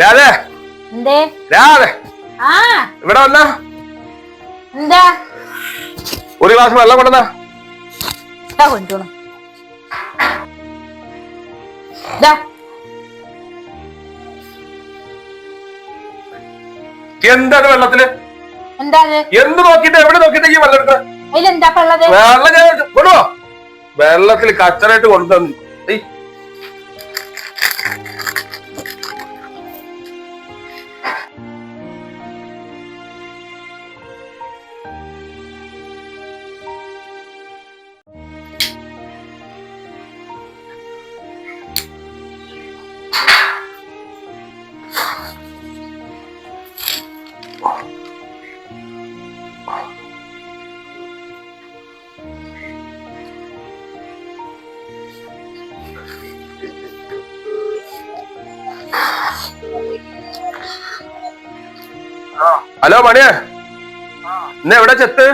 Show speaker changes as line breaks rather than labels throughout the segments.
രാധേ.
എന്തേ?
രാധേ.
ആ.
ഇവിടെ വന്ന.
എന്താ?
ഒരു ഗ്ലാസ് വെള്ളം കൊണ്ടുവന്ന.
കൊണ്ടുപോണം
എന്താണ് വെള്ളത്തിൽ?
എന്താ
എന്ത് നോക്കിട്ട് എവിടെ നോക്കിട്ട് ഈ വെള്ളം
അതിലെന്താ
വെള്ളം ഞാൻ കൊണ്ടുപോ വെള്ളത്തിൽ കച്ചറായിട്ട് കൊണ്ടുതന്നു ഹലോ മണിയെ. ഇന്ന് എവിടെ ചെത്ത്?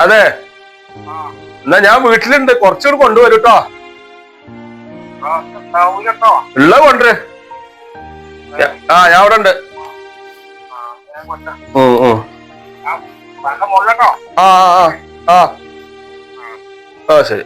അതെ. എന്നാ ഞാൻ വീട്ടിലുണ്ട്. കുറച്ചുകൂടി കൊണ്ടുവരും കേട്ടോ ഉള്ള കൊണ്ടുവര്. ആ ഞാൻ അവിടെ ഉണ്ട്. ഉം, ഉം. ആ ആ ആ. ആ. ആ ശരി.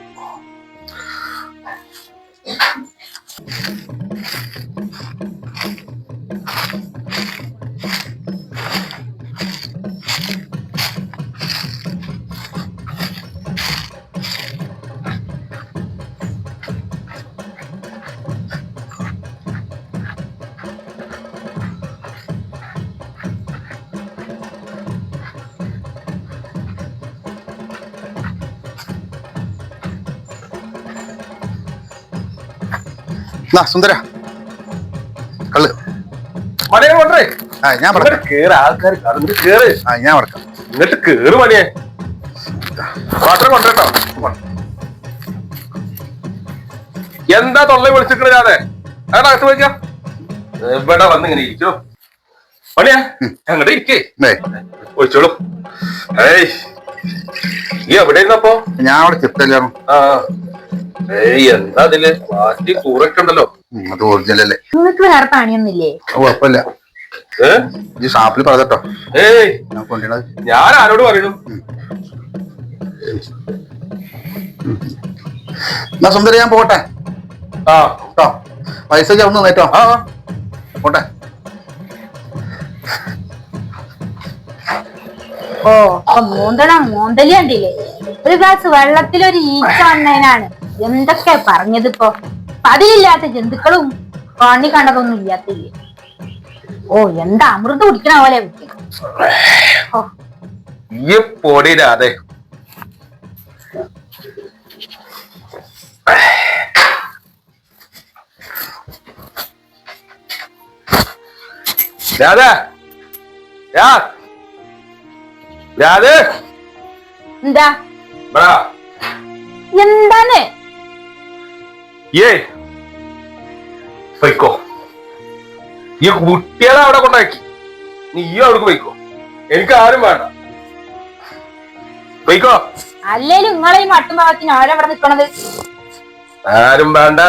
നാ സുന്ദര. കള്ള്.
മണിയെ കൊണ്ടേ
ആ ഞാൻ
കേറ് ആൾക്കാർ കേറ്.
ആ ഞാൻ പറക്കാം
എന്നിട്ട് കേറ് മണിയെ. വാട്ടർ കൊണ്ടോ എന്താ തൊള്ള വിളിച്ചിട്ട് ഞാനേ? അതാ അകത്ത് വയ്ക്കാം ഇവിടെ വന്ന് ഇങ്ങനെ ഇരിക്കണു മണിയാ അങ്ങോട്ട് ഇരിക്കേ. ഒഴിച്ചോളൂ. ഏയ് ഈ എവിടെ ഇരുന്നപ്പോ?
ഞാൻ അവിടെ ചെത്തല്ലായിരുന്നു
ആ ഏയ് എന്താ അതിൽ? പ്ലാസ്റ്റിക് കൂറൊക്കെ ഉണ്ടല്ലോ.
അത് ഒറിജിനൽ അല്ലേ?
നിങ്ങൾക്ക് വേറെ പണിയൊന്നുമില്ലേ?
കുഴപ്പമില്ല. ഈ ഷാപ്പിൽ പറഞ്ഞോ
ഏയ്
ഞാൻ
ആരോട് പറയുന്നു
എന്നാ സുന്ദര ഞാൻ പോട്ടെ?
ആ.
കേട്ടോ പൈസ ചേർന്ന് നേട്ടോ
ആ
പോട്ടെ.
ഓ അപ്പൊ മൂന്തണം മൂന്തലി കണ്ടില്ലേ? ഒരു ഗ്ലാസ് വെള്ളത്തിൽ ഒരു ഈച്ച വന്നതിനാണ്. എന്തൊക്കെ പറഞ്ഞതിപ്പോ? പതിലില്ലാത്ത ജന്തുക്കളും കണ്ണി കണ്ടതൊന്നും ഇല്ലാത്തില്ലേ? ഓ എന്താ അമൃത് കുടിക്കണ പോലെ
ഈ രാധ. രാധ.
എന്താ? എന്താണ്
ഏ പൊയ്ക്കോ. ഈ കുട്ടികളെ അവിടെ കൊണ്ടാക്കി. നീ ഈ അവിടേക്ക് പൊയ്ക്കോ. എനിക്ക് ആരും വേണ്ട. പൊയ്ക്കോ.
അല്ലേലും നിങ്ങളെ ഈ മട്ടുമാകത്തിന് അവിടെ നിക്കണത്.
ആരും വേണ്ട.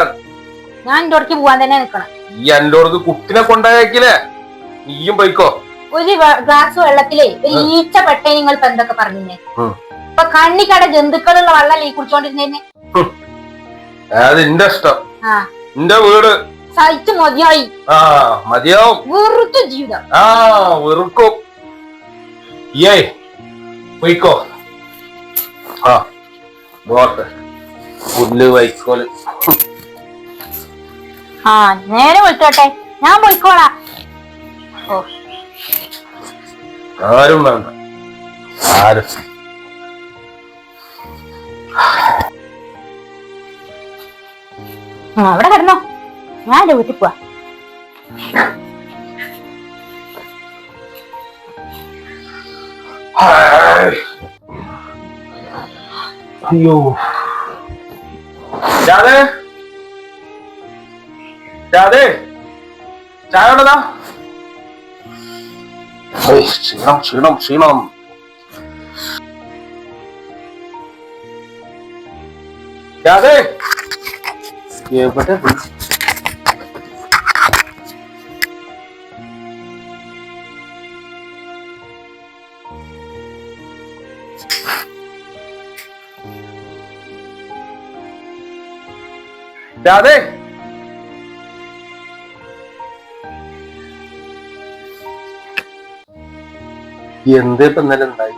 ഞാൻ എന്റെ അടുക്ക് പോവാൻ തന്നെ നിക്കണം.
ഈ എന്നോടത് കുട്ടിനെ കൊണ്ടാക്കിയില്ലേ നീയും പൊയ്ക്കോ.
ഒരു ഗ്ലാസ് വെള്ളത്തിലേ ഒരു ഈച്ച പെട്ടേ നിങ്ങൾ എന്തൊക്കെ
പറഞ്ഞില്ലേ.
ഇപ്പൊ കണ്ണിക്കട ജന്തുക്കളുള്ള വെള്ളം ഈ കുടിച്ചോണ്ടിരുന്നേന്.
അത് എന്റെ ഇഷ്ടം. എന്റെ വീട്.
സഹിച്ചു മതിയായി.
ആ മതിയാവും.
വെറുത്തു ജീവിതം.
ആ വെറുക്കും. ഏ പോയിക്കോ. ആ നോട്ടെ പുല്ല് വൈക്കോൽ.
ആ നേരെ വിളിച്ചോട്ടെ. ഞാൻ പോയിക്കോളാ.
ആരും വേണ്ട. ആരും.
അവിടെ കിടന്നോ. ഞാൻ എന്റെ വീട്ടിൽ പോവാ.
ക്ഷീണം ക്ഷീണം ക്ഷീണം. ചെയ്യപ്പെട്ട രാധേ. എന്തേ ഇപ്പൊ ഇന്നലെ ഉണ്ടായി?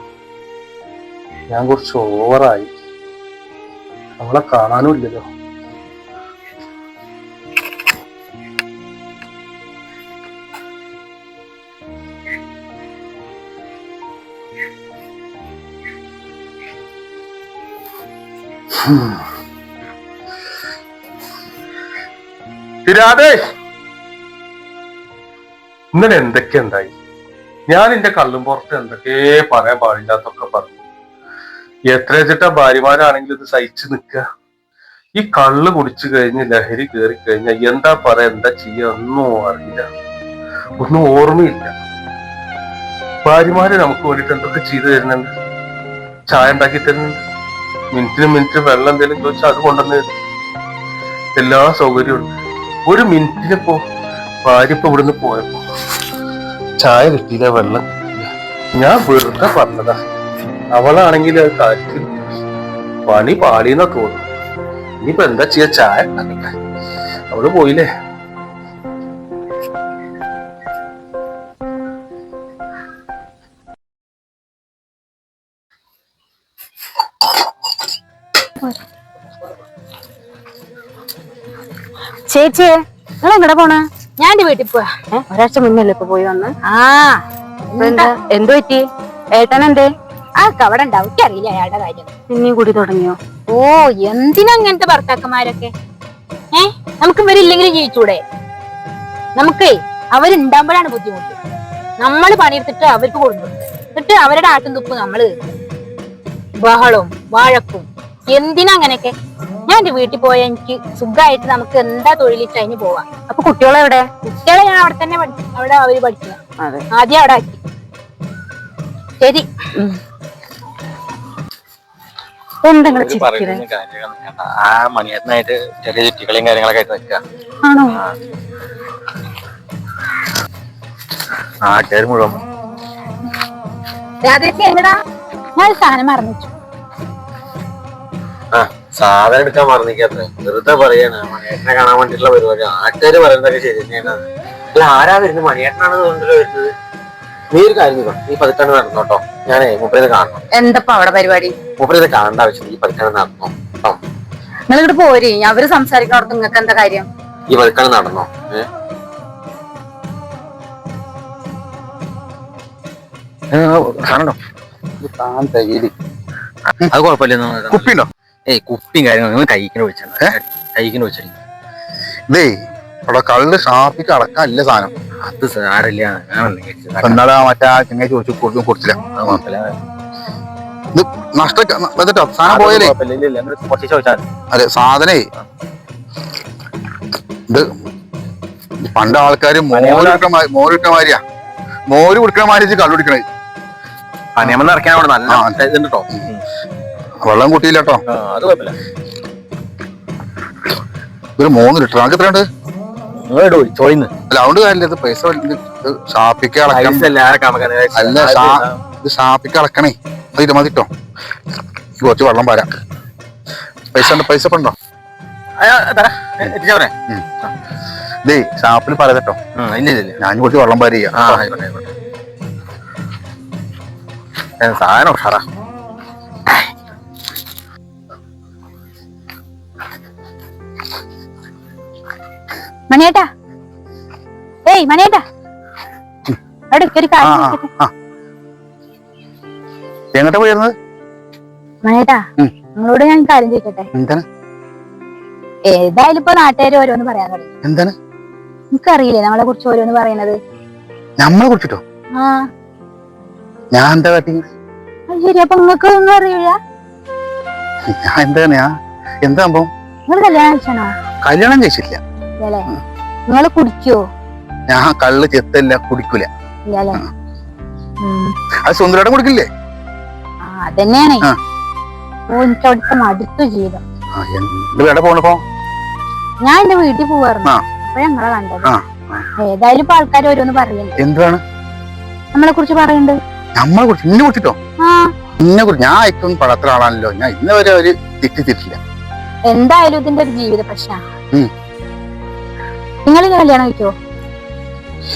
ഞാൻ കുറച്ച് ഓവറായി അവളെ കാണാനും ഇല്ലല്ലോ. ഇന്നലെ എന്തൊക്കെ ഉണ്ടായി? ഞാൻ എന്റെ കള്ളും പുറത്ത് എന്തൊക്കെ പറയാൻ പാടില്ലാത്തൊക്കെ പറഞ്ഞു. എത്ര വെച്ചിട്ട ഭാര്യമാരാണെങ്കിലും ഇത് സഹിച്ചു നിൽക്കുക. ഈ കള്ള് കുടിച്ചു കഴിഞ്ഞ് ലഹരി കയറി കഴിഞ്ഞാൽ എന്താ പറയാ എന്താ ചെയ്യുക ഒന്നും അറിയില്ല. ഒന്നും ഓർമ്മയില്ല. ഭാര്യമാര് നമുക്ക് വേണ്ടിട്ട് എന്തൊക്കെ ചെയ്തു തരുന്നുണ്ട്? ചായ ഉണ്ടാക്കി തരുന്നുണ്ട്? മിനിറ്റിന് മിനിറ്റ് വെള്ളം എന്തെങ്കിലും ചോദിച്ചാൽ അത് കൊണ്ടുവന്ന്. എല്ലാ സൗകര്യവും ഒരു മിനിറ്റിനിപ്പോ ഭാര്യ ഇപ്പൊ ഇവിടുന്ന് പോയപ്പോ ചായ കിട്ടിയില്ല വെള്ളം ഞാൻ വെറുതെ പറഞ്ഞതാ. അവളാണെങ്കിൽ അത് കാര്യത്തിൽ പണി പാടിയെന്നാ തോന്നുന്നു ഇനിയിപ്പോ എന്താ ചെയ്യാ? ചായ അവൾ പോയില്ലേ?
ചേച്ചി നിങ്ങൾ എങ്ങടെ പോണ? ഞാൻ എന്റെ വീട്ടിൽ പോവാ.
ഒരാഴ്ച മുന്നല്ലേ ഇപ്പൊ പോയി വന്ന്?
ആ.
എന്താ? പറ്റി? ഏട്ടൻ എന്തേ?
ആ അവിടെ ഉണ്ടാവും. അറിയില്ല അയാളുടെ കാര്യം.
പിന്നെയും കൂടി തുടങ്ങിയോ?
ഓ എന്തിനാ അങ്ങനത്തെ ഭർത്താക്കന്മാരൊക്കെ? ഏ നമുക്ക് ഇവരില്ലെങ്കിലും ജീവിച്ചൂടെ? നമുക്കേ അവരുണ്ടാകുമ്പോഴാണ് ബുദ്ധിമുട്ട്. നമ്മൾ പണിയെടുത്തിട്ട് അവർക്ക് കൊടുക്കും. എന്നിട്ട് അവരുടെ ആട്ടും തുപ്പ് നമ്മൾ. ബഹളവും വഴക്കും. എന്തിനാ അങ്ങനെയൊക്കെ ഞാൻ എന്റെ വീട്ടിൽ പോയ എനിക്ക് സുഖമായിട്ട് നമുക്ക് എന്താ തൊഴിലിട്ട് അതിന് പോവാം.
അപ്പൊ കുട്ടികളെ എവിടെ
കുട്ടികളെ ഞാൻ അവിടെ തന്നെ പഠി അവിടെ അവർ പഠിക്കുക
അതെ.
ആദ്യം അവിടെ ആക്കി. ശരി.
എന്താ നിങ്ങൾ
ഒരു
ചിരിക്കണേ?
പറയുന്ന കാര്യങ്ങളൊന്നും വേണ്ട. ആ മണിയത്തിനായിട്ട് ചെറിയ ചുറ്റിക്കളിയും കാര്യങ്ങളൊക്കെ ആയിട്ട് നിൽക്കുക
ആണോ?
ആൾക്കാർ മുഴുവൻ.
എങ്ങടാ? ഞാൻ ഒരു സാധനം മറന്നു വെച്ചു.
സാധനം എടുക്കാൻ മറന്നിക്കാത്ത വെറുതെ പറയാണ് മണിയേട്ടനെ കാണാൻ വേണ്ടിയിട്ടുള്ള പരിപാടി. ആൾക്കാർ പറയുന്നതൊക്കെ ശരി തന്നെയാണ്. അല്ല ആരാ വരുന്നത് മണിയേട്ടനാണ് തോന്നുന്നില്ല വരുന്നത്? നീ ഒരു കാര്യം ചെയ്തോ. നീ പതുക്കാണ് നടന്നോട്ടോ ഞാനേ മുപ്പത് കാണണം.
എന്തപ്പോ അവിടെ പരിപാടി?
മുപ്പത് കാണേണ്ട ആവശ്യം നീ പതുക്കാണ് നടന്നോ
നിങ്ങൾ ഇങ്ങോട്ട് പോരി. അവർ സംസാരിക്കണോടത്ത് നിങ്ങൾക്ക് എന്താ കാര്യം?
ഈ പതുക്കാണ് നടന്നോ. ഏഹ് കാണണ്ടോ അത് കുഴപ്പമില്ല
കുപ്പിയുണ്ടോ?
ഏയ് കുപ്പിയും കാര്യങ്ങളും കൈക്കിന് വെച്ചാൽ കൈക്കിന് വെച്ചാൽ
ഇതേ അവിടെ കള്ള് ഷാപ്പിക്ക് അടക്കാനില്ല സാധനം.
അത് സാരല്ല.
എന്നാലും മറ്റേ ആ ചെങ്ങായി ചോദിച്ചു കൊടുക്കും കൊടുത്തില്ല. ഇത് നഷ്ട സാധനം പോയാലേ?
അത്
സാധനേ. ഇത് പണ്ട് ആൾക്കാര് മോര് മോര് കുടിക്കണ മാതിരിയാ. മോര് കുടിക്കണ മാതിരി കള്ളു കുടിക്കണേ
പനിയമ്മ നിറയ്ക്കാൻ അവിടെ നല്ല ഇതുണ്ട് കേട്ടോ
വെള്ളം കൂട്ടിയില്ല കേട്ടോ.
അത് കുഴപ്പമില്ല
ഒരു മൂന്ന് ലിറ്റർ. നമുക്ക് എത്രയുണ്ട്?
ചോയിന്ന്
അല്ല അതുകൊണ്ട് കാര്യമില്ല. ഇത് പൈസ ഷാപ്പിക്ക് അല്ല ഷാ ഇത് ഷാപ്പിക്ക് അടക്കണേ മതി മതിട്ടോ കുറച്ച് വെള്ളം പാരാ. പൈസ ഉണ്ട്? പൈസ ഉണ്ടോ? ഇതേ ഷാപ്പിൽ പറയാട്ടോ ഞാൻ കുറച്ച് വെള്ളം പാര
ആ ആയിക്കോട്ടെ ആയിക്കോട്ടെ. ഏ, സാധനം ഉഷാറാ.
മണിയേട്ടാ. ഏയ് മണിയേട്ടാ. അവിടെ ഒരു കാര്യം ചോദിക്കട്ടെ.
എങ്ങോട്ടാ പോയിരുന്നത്?
മണിയേട്ടാ
ഉം.
നിങ്ങളോട് ഞാൻ കാര്യം ചോദിക്കട്ടെ?
എന്താണ്?
ഏതായാലും ഇപ്പൊ നാട്ടുകാർ ഓരോന്ന് പറയാൻ തുടങ്ങി.
എന്താണ്?
നിനക്കറിയില്ലേ നമ്മളെ കുറിച്ച് ഓരോന്ന് പറയുന്നത്?
നമ്മളെ കുറിച്ചിട്ടോ?
ആ.
ഞാൻ എന്താ കാട്ടി
അത് ശരി അപ്പൊ നിങ്ങൾക്ക് ഒന്നും അറിയില്ല?
ഞാൻ എന്താണ് ഞാൻ എന്താ സംഭവം?
നിങ്ങൾ കല്യാണം കഴിച്ചാണോ
കല്യാണം കഴിച്ചില്ല
ഇല്ലല്ലേ നിങ്ങൾ കുടിക്കോ?
ഞാൻ കള്ള് ചെത്തല്ല കുടിക്കൂല.
ഇല്ലല്ലേ ഉം.
അത് സുന്ദരേട്ടൻ കുടിക്കില്ലേ?
ആ അതന്നെയാണ്.
ആ.
ഓ എനിക്ക് അവിടുത്തെ മടുത്തു ജീവിതം
ആ എന്ത് വേണ്ട പോണപ്പോ
ഞാൻ എന്റെ വീട്ടിൽ പോവാറുണ്ട്.
ആ.
അപ്പൊ ഞങ്ങളെ കണ്ടത്.
ആ,
ഏതായാലും ഇപ്പൊ ആൾക്കാർ ഓരോന്ന് പറയുന്നുണ്ട്
എന്താണ്
നമ്മളെ കുറിച്ച് പറയുന്നുണ്ട്
നമ്മളെ കുറിച്ച് ഇന്നെ കുറിച്ചിട്ടോ?
ആ.
നിന്നെ കുറിച്ച്. ഞാൻ ഏറ്റവും പഴത്ര ആളാണല്ലോ ഞാൻ ഇന്നവരെ ഒരു തെറ്റിച്ചിട്ടില്ല
എന്തായാലും ഇതിന്റെ ഒരു ജീവിത പ്രശ്നമാണ്.
ഉം.
നിങ്ങൾ കല്യാണം കഴിക്കോ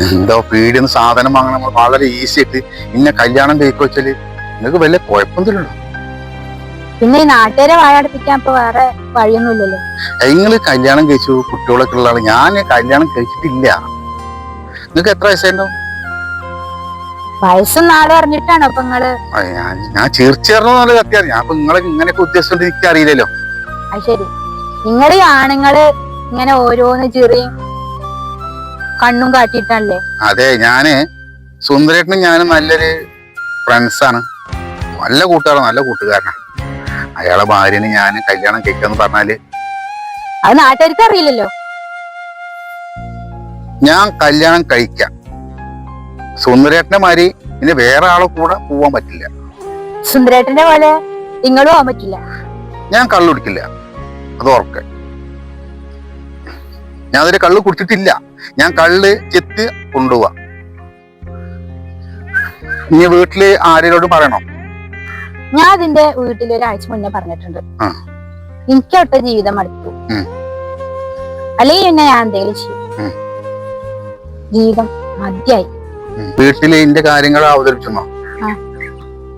എന്തോ പീടിയെന്ന് സാധനം വാങ്ങണം. നമ്മൾ വളരെ ഈസി ആയിട്ട് ഇന്ന കല്യാണം കഴിക്കുക വെച്ചാൽ? നിങ്ങൾക്ക് വല്ല കുഴപ്പമൊന്നുമില്ലല്ലോ
പിന്നെ ഈ നാട്ടുകാരെ വായടപ്പിക്കാൻ ഇപ്പൊ വേറെ വഴിയൊന്നുമില്ലല്ലോ
നിങ്ങൾ കല്യാണം കഴിച്ചു കുട്ടികളൊക്കെ ഉള്ള ആൾ. ഞാൻ കല്യാണം കഴിച്ചിട്ടില്ല. നിങ്ങൾക്ക് എത്ര വയസ്സായിരുന്നു
വയസ്സും നാളും അറിഞ്ഞിട്ടാണോ അപ്പൊ
നിങ്ങൾ. ഞാൻ നല്ല സത്യം ഞാൻ അപ്പൊ നിങ്ങളെ ഇങ്ങനെയൊക്കെ ഉദ്ദേശിച്ചോണ്ട് എനിക്ക് അറിയില്ലല്ലോ.
അത് ശരി. നിങ്ങളീ ആണുങ്ങൾ ഇങ്ങനെ ഓരോന്ന് ചെറിയും കണ്ണും കാട്ടിട്ടല്ലേ
അതെ ഞാൻ സുന്ദരേട്ടനും ഞാനും നല്ലൊരു ഫ്രണ്ട്സാണ് നല്ല കൂട്ടുകാരാണ് നല്ല കൂട്ടുകാരനാണ് അയാളെ ഭാര്യനെ ഞാൻ കല്യാണം കഴിക്കാന്ന് പറഞ്ഞാൽ
അത് നാട്ടുകാർക്ക് അറിയില്ലല്ലോ.
ഞാൻ കല്യാണം കഴിക്കാം. സുന്ദരേട്ടന്റെ മാതിരി ഇനി വേറെ ആളെ കൂടെ പോവാൻ പറ്റില്ല.
സുന്ദരേട്ടന്റെ പോലെ നിങ്ങളും പോവാൻ പറ്റില്ല.
ഞാൻ കള്ളു കുടിക്കില്ല. അത് ഓർക്കെ ഞാൻ അതൊരു കള്ളു കുടിച്ചിട്ടില്ല. ഞാൻ കള്ള് ചെത്ത് കൊണ്ടുപോവാ. നീ വീട്ടിൽ ആരെങ്കിലും പറയണോ?
ഞാൻ അതിന്റെ വീട്ടിൽ ഒരാഴ്ച മുന്നേ പറഞ്ഞിട്ടുണ്ട്.
ആ.
എനിക്ക് ഒട്ട ജീവിതം മടുത്തു. അല്ലെങ്കിൽ എന്നെ ഞാൻ എന്തെങ്കിലും ചെയ്യും. ജീവിതം മതിയായി.
വീട്ടിൽ എന്റെ കാര്യങ്ങൾ അവതരിപ്പിച്ചോ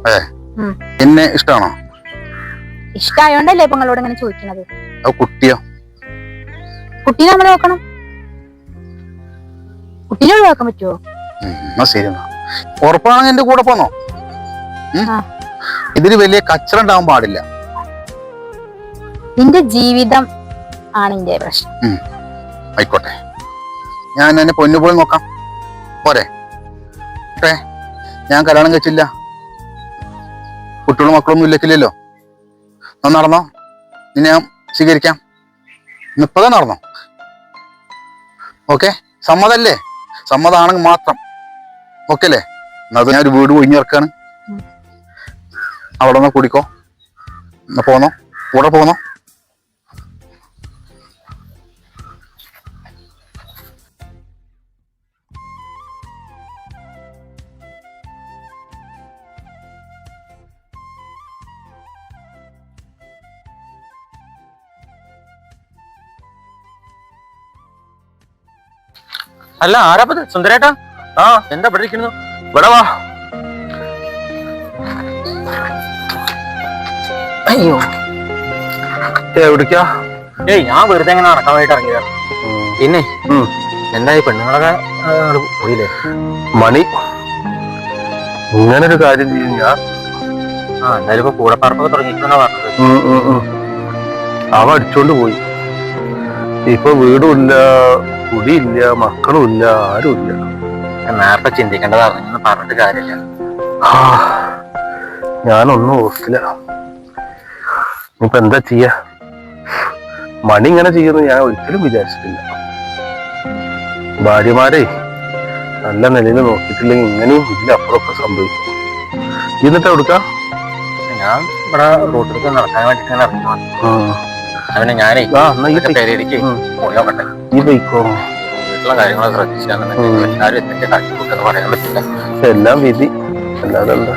ഏ എന്നെ ഇഷ്ടമാണോ
ഇഷ്ടമായോണ്ടല്ലേ ഇപ്പൊ നിങ്ങളോട് ഇങ്ങനെ ചോദിക്കണത്?
കുട്ടിയോ?
കുട്ടി നമ്മൾ നോക്കണം. കുട്ടീനെ ഒഴിവാക്കാൻ പറ്റുമോ
എന്നാ ശരി എന്നാ. ഉറപ്പാണെങ്കിൽ എന്റെ കൂടെ പോന്നോ? ഇതിന് വലിയ കച്ചറ ഉണ്ടാവാൻ പാടില്ല.
നിന്റെ ജീവിതം ആണ് എന്റെ പ്രശ്നം.
ആയിക്കോട്ടെ. ഞാൻ എന്നെ പൊന്നുപോലെ നോക്കാം. പോരെ. ഞാൻ കല്യാണം കഴിച്ചില്ല. കുട്ടികളും മക്കളൊന്നും ഇല്ലക്കില്ലല്ലോ. ഒന്ന് നടന്നോ? നിന്നെ ഞാൻ സ്വീകരിക്കാം. ഇന്നിപ്പോ നടന്നോ? ഓക്കെ? സമ്മതല്ലേ? സമ്മതാണെങ്കിൽ മാത്രം. ഓക്കെ അല്ലേ എന്നാ ഞാൻ ഒരു വീട് ഒഴിഞ്ഞിറക്കാണ്.
ഉം.
അവിടെ നിന്ന് കുടിക്കോ. എന്നാ പോന്നോ? കൂടെ പോന്നോ?
അല്ല ആരാപ്പത് സുന്ദരേട്ടാ? ആ എന്താ ഇവിടെ ഇരിക്കുന്നു?
ഇവിടെ വാ.
അയ്യോ.
എവിടേക്കാ?
ഏയ് ഞാൻ വെറുതെ ഇങ്ങനെ നടക്കാൻ വേണ്ടി ഇറങ്ങിയതാ. പിന്നെ. എന്തായി പെണ്ണുങ്ങളൊക്കെ പോയില്ലേ?
മണി ഇങ്ങനൊരു കാര്യം ചെയ്യും ഞാൻ.
ആ എന്തായാലും ഇപ്പൊ കൂടെ പറപ്പൊക്കെ തുടങ്ങിയിട്ടുണ്ടെന്നാ പറഞ്ഞത്.
അവ അടിച്ചോണ്ട് പോയി. ഇപ്പൊ വീടുമില്ല കുടിയില്ല മക്കളും ഇല്ല ആരും ഇല്ല
നേരത്തെ ചിന്തിക്കേണ്ടതാണ് ഇങ്ങനെ പറഞ്ഞിട്ട് കാര്യമില്ല.
ഞാനൊന്നും ഓർത്തില്ല. ഇപ്പൊ എന്താ ചെയ്യ? മണി ഇങ്ങനെ ചെയ്യുന്നു ഞാൻ ഒരിക്കലും വിചാരിച്ചിട്ടില്ല. ഭാര്യമാരെ നല്ല നിലയിൽ നോക്കിയിട്ടില്ലെങ്കിൽ ഇങ്ങനെയും ഇല്ല അപ്പുറമൊക്കെ സംഭവിക്കും. എന്നിട്ട് എവിടുക്ക?
ഞാൻ ഇവിടെ റോട്ടിലേക്ക് നടക്കാൻ വേണ്ടിട്ട് ഇറങ്ങി അവനെ ഞാനേ
ആ എന്നാ ഈ ബൈക്കോ
വീട്ടിലെ. എല്ലാവരും എന്തൊക്കെ കാട്ടിക്കൂട്ടെന്ന് പറയാൻ പറ്റില്ല.
എല്ലാം വിധി. അല്ലാതെ എന്താ?